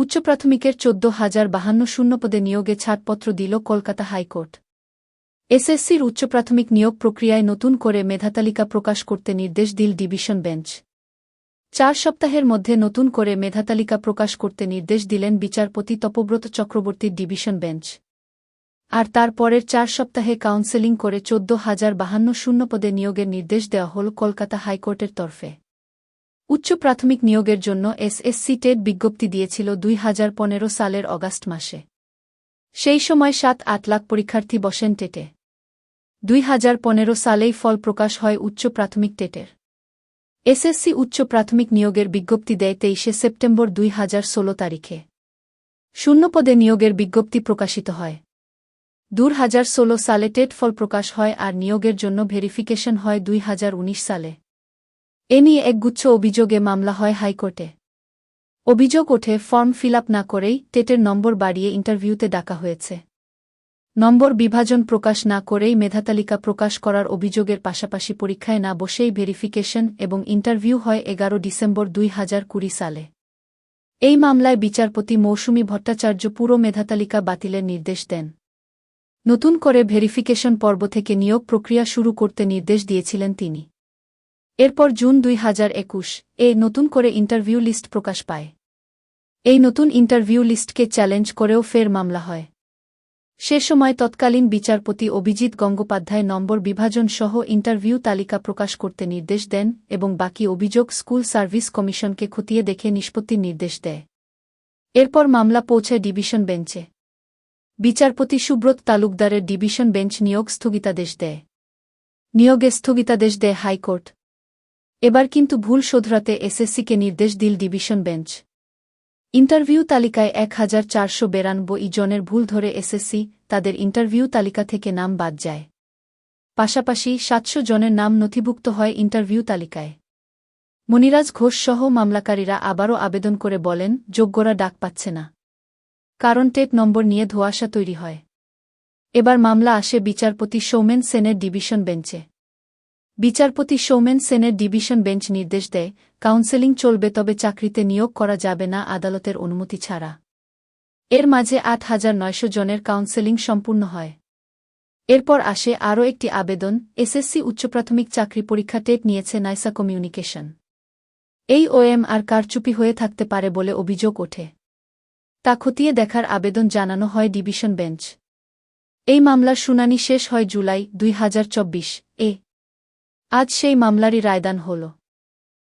উচ্চ প্রাথমিকের চোদ্দ হাজার বাহান্ন শূন্যপদে নিয়োগে ছাড়পত্র দিল কলকাতা হাইকোর্ট। এসএসসির উচ্চ প্রাথমিক নিয়োগ প্রক্রিয়ায় নতুন করে মেধাতালিকা প্রকাশ করতে নির্দেশ দিল ডিভিশন বেঞ্চ। চার সপ্তাহের মধ্যে নতুন করে মেধাতালিকা প্রকাশ করতে নির্দেশ দিলেন বিচারপতি তপব্রত চক্রবর্তীর ডিভিশন বেঞ্চ। আর তার পরের চার সপ্তাহে কাউন্সেলিং করে চোদ্দ হাজার বাহান্ন শূন্যপদে নিয়োগের নির্দেশ দেওয়া হল কলকাতা হাইকোর্টের তরফে। উচ্চ প্রাথমিক নিয়োগের জন্য এসএসসি টেট বিজ্ঞপ্তি দিয়েছিল দুই হাজার পনেরো সালের অগাস্ট মাসে। সেই সময় সাত আট লাখ পরীক্ষার্থী বসেন টেটে। দুই হাজার পনেরো সালেই ফল প্রকাশ হয় উচ্চ প্রাথমিক টেটের। এসএসসি উচ্চ প্রাথমিক নিয়োগের বিজ্ঞপ্তি দেয় তেইশে সেপ্টেম্বর দুই হাজার ষোলো তারিখে। শূন্যপদে নিয়োগের বিজ্ঞপ্তি প্রকাশিত হয়। দূর হাজার ষোলো সালে টেট ফল প্রকাশ হয় আর নিয়োগের জন্য ভেরিফিকেশন হয় দুই হাজার উনিশ সালে। এ নিয়ে একগুচ্ছ অভিযোগে মামলা হয় হাইকোর্টে। অভিযোগ ওঠে, ফর্ম ফিল না করেই টেটের নম্বর বাড়িয়ে ইন্টারভিউতে ডাকা হয়েছে। নম্বর বিভাজন প্রকাশ না করেই মেধাতালিকা প্রকাশ করার অভিযোগের পাশাপাশি পরীক্ষায় না বসেই ভেরিফিকেশন এবং ইন্টারভিউ হয় এগারো ডিসেম্বর দুই হাজার কুড়ি সালে। এই মামলায় বিচারপতি মৌসুমী ভট্টাচার্য পুরো মেধাতালিকা বাতিলের নির্দেশ দেন। নতুন করে ভেরিফিকেশন পর্ব থেকে নিয়োগ প্রক্রিয়া শুরু করতে নির্দেশ দিয়েছিলেন তিনি। এরপর জুন দুই হাজার একুশ, এ নতুন করে ইন্টারভিউ লিস্ট প্রকাশ পায়। এই নতুন ইন্টারভিউ লিস্টকে চ্যালেঞ্জ করেও ফের মামলা হয়। সে সময় তৎকালীন বিচারপতি অভিজিৎ গঙ্গোপাধ্যায় নম্বর বিভাজন সহ ইন্টারভিউ তালিকা প্রকাশ করতে নির্দেশ দেন এবং বাকি অভিযোগ স্কুল সার্ভিস কমিশনকে খতিয়ে দেখে নিষ্পত্তির নির্দেশ দেয়। এরপর মামলা পৌঁছায় ডিভিশন বেঞ্চে। বিচারপতি সুব্রত তালুকদারের ডিভিশন বেঞ্চ নিয়োগ স্থগিতাদেশ দেয়। নিয়োগে স্থগিতাদেশ দেয় হাইকোর্ট। এবার কিন্তু ভুল শোধরাতে এসএসসিকে নির্দেশ দিল ডিভিশন বেঞ্চ। ইন্টারভিউ তালিকায় এক হাজার চারশো বেরানব্বই জনের ভুল ধরে এসএসসি, তাদের ইন্টারভিউ তালিকা থেকে নাম বাদ যায়। পাশাপাশি সাতশো জনের নাম নথিভুক্ত হয় ইন্টারভিউ তালিকায়। মনিরাজ ঘোষ সহ মামলাকারীরা আবারও আবেদন করে বলেন, যোগ্যরা ডাক পাচ্ছে না। কারণ টেট নম্বর নিয়ে ধোয়াশা তৈরি হয়। এবার মামলা আসে বিচারপতি সৌমেন সেনের ডিভিশন বেঞ্চে। বিচারপতি সৌমেন সেনের ডিভিশন বেঞ্চ নির্দেশ দেয়, কাউন্সেলিং চলবে তবে চাকরিতে নিয়োগ করা যাবে না আদালতের অনুমতি ছাড়া। এর মাঝে আট হাজার নয়শো জনের কাউন্সেলিং সম্পূর্ণ হয়। এরপর আসে আরও একটি আবেদন, এসএসসি উচ্চ প্রাথমিক চাকরি পরীক্ষা টেট নিয়েছে নাইসা কমিউনিকেশন। এই ওএম আর কারচুপি হয়ে থাকতে পারে বলে অভিযোগ ওঠে। তা খতিয়ে দেখার আবেদন জানানো হয় ডিভিশন বেঞ্চ। এই মামলার শুনানি শেষ হয় জুলাই, দুই হাজার চব্বিশ, এ আজ সেই মামলারই রায়দান হল।